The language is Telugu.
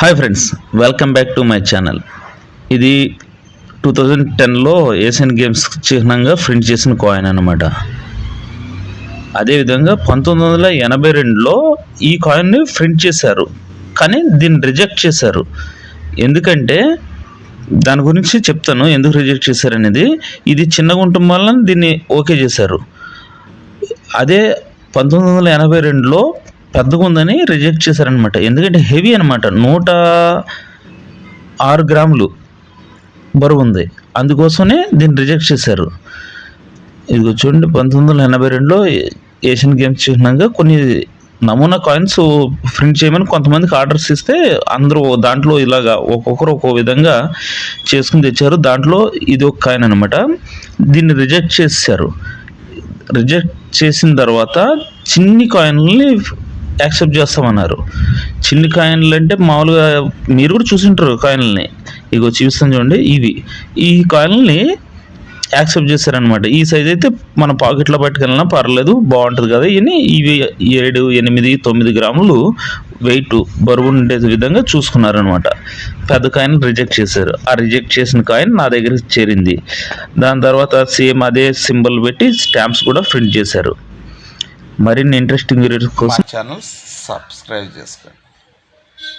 Hi friends welcome back to my channel. ఇది టూ థౌజండ్ టెన్లో ఏషియన్ గేమ్స్ చిహ్నంగా ప్రింట్ చేసిన కాయిన్ అనమాట అదేవిధంగా పంతొమ్మిది వందల ఎనభై రెండులో ఈ కాయిన్ని ప్రింట్ చేశారు. కానీ దీన్ని రిజెక్ట్ చేశారు. ఎందుకంటే దాని గురించి చెప్తాను ఎందుకు రిజెక్ట్ చేశారనేది ఇది చిన్నగా ఉండటం వల్ల దీన్ని ఓకే చేశారు. అదే పంతొమ్మిది వందల ఎనభై రెండులో పెద్దగా ఉందని రిజెక్ట్ చేశారనమాట ఎందుకంటే హెవీ అనమాట నూట ఆరు గ్రాములు బరువు ఉంది. అందుకోసమే దీన్ని రిజెక్ట్ చేశారు. ఇది చూడండి పంతొమ్మిది వందల ఎనభై రెండులో ఏషియన్ గేమ్స్ చిహ్నంగా కొన్ని నమూనా కాయిన్స్ ప్రింట్ చేయమని కొంతమందికి ఆర్డర్స్ ఇస్తే అందరూ దాంట్లో ఇలాగా ఒక్కొక్కరు ఒక్కో విధంగా చేసుకుని తెచ్చారు. దాంట్లో ఇది ఒక కాయిన్ అనమాట దీన్ని రిజెక్ట్ చేశారు. రిజెక్ట్ చేసిన తర్వాత చిన్ని కాయిన్లని యాక్సెప్ట్ చేస్తామన్నారు. చిన్ని కాయిన్లు అంటే మామూలుగా మీరు కూడా చూసింటారు కాయిన్లని. ఇగో చూపిస్తాను చూడండి ఇవి. ఈ కాయిన్లని యాక్సెప్ట్ చేశారనమాట ఈ సైజ్ అయితే మన పాకెట్లో పట్టుకెళ్ళినా పర్లేదు బాగుంటుంది కదా. ఇవి ఇవి ఏడు ఎనిమిది తొమ్మిది గ్రాములు వెయిట్ బరువు ఉండే విధంగా చూసుకున్నారనమాట పెద్ద కాయిన్ రిజెక్ట్ చేశారు. ఆ రిజెక్ట్ చేసిన కాయిన్ నా దగ్గర చేరింది. దాని తర్వాత సేమ్ అదే సింబల్ పెట్టి స్టాంప్స్ కూడా ప్రింట్ చేశారు. మరిన్ని ఇంట్రెస్టింగ్ వీడియోస్ కోసం ఛానల్ సబ్స్క్రైబ్ చేసుకోండి.